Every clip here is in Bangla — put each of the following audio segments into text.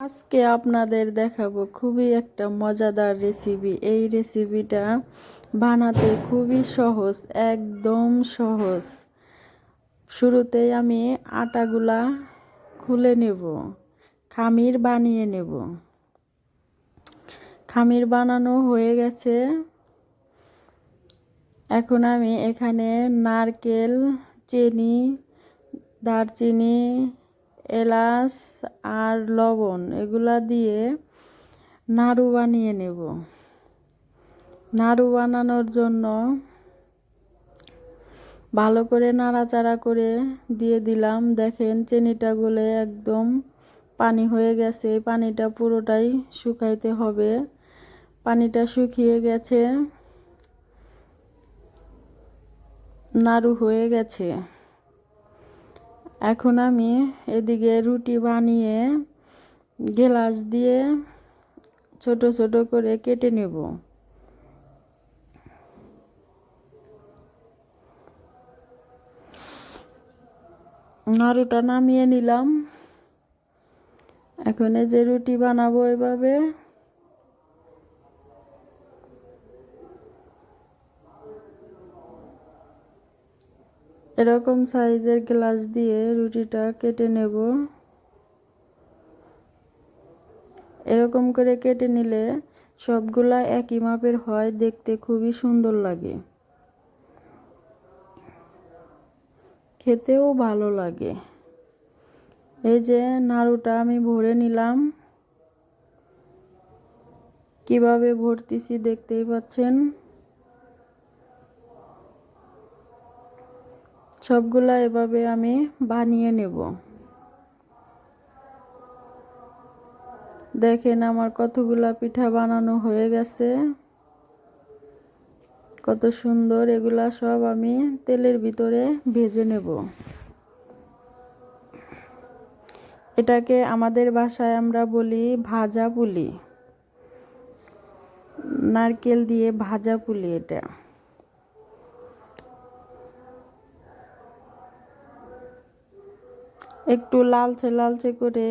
আজকে আপনাদের দেখাবো খুবই একটা মজাদার রেসিপি এই রেসিপিটা বানাতে খুবই সহজ, একদম সহজ। শুরুতেই আমি আটাগুলা খুলে নেব, খামির বানিয়ে নেব। খামির বানানো হয়ে গেছে। এখন আমি এখানে নারকেল, চিনি, দারচিনি এলাচ আর লবণ, এগুলা দিয়ে নাড়ু বানিয়ে নেব। নাড়ু বানানোর জন্য ভালো করে নাড়াচাড়া করে দিয়ে দিলাম। দেখেন চিনিটা গলে একদম পানি হয়ে গেছে। পানিটা পুরোটাই শুকাইতে হবে। পানিটা শুকিয়ে গেছে, নাড়ু হয়ে গেছে। এখন আমি এদিকে রুটি বানিয়ে গ্লাস দিয়ে ছোট ছোট করে কেটে নেব। নাড়ুটা নামিয়ে নিলাম। এখন এই যে রুটি বানাবো এভাবে। এরকম সাইজের গ্লাস দিয়ে রুটিটা কেটে নেব। এরকম করে কেটে নিলে সবগুলা একই মাপের হয়, দেখতে খুবই সুন্দর লাগে। খেতেও ভালো লাগে। এই যে নাড়ুটা আমি ভরে নিলাম। কীভাবে ভরতেছি দেখতেই পাচ্ছেন? সবগুলা এভাবে আমি বানিয়ে নেব। দেখেন আমার কতগুলা পিঠা বানানো হয়ে গেছে। কত সুন্দর এগুলা সব আমি তেলের ভিতরে ভেজে নেব। এটাকে আমাদের বাসায় আমরা বলি ভাজা পুলি। নারকেল দিয়ে ভাজা পুলি এটা। একটু লালচে লালচে করে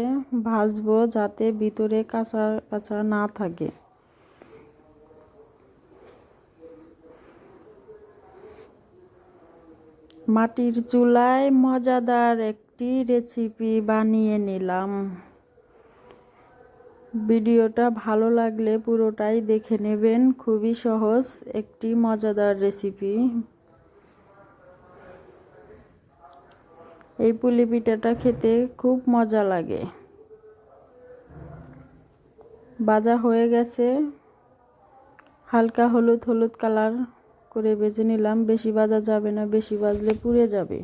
ভাজবো যাতে ভিতরে কাঁচা কাঁচা না থাকে। মাটির চুলায় মজাদার একটি রেসিপি বানিয়ে নিলাম। ভিডিওটা ভালো লাগলে পুরোটাই দেখে নেবেন। খুবই সহজ, একটি মজাদার রেসিপি এই পুলি পিঠাটা খেতে খুব মজা লাগে। বাজা হয়ে গেছে। হালকা হলুদ হলুদ কালার করে বেজে নিলাম। বেশি বাজা যাবে না, বেশি বাজলে পুড়ে যাবে।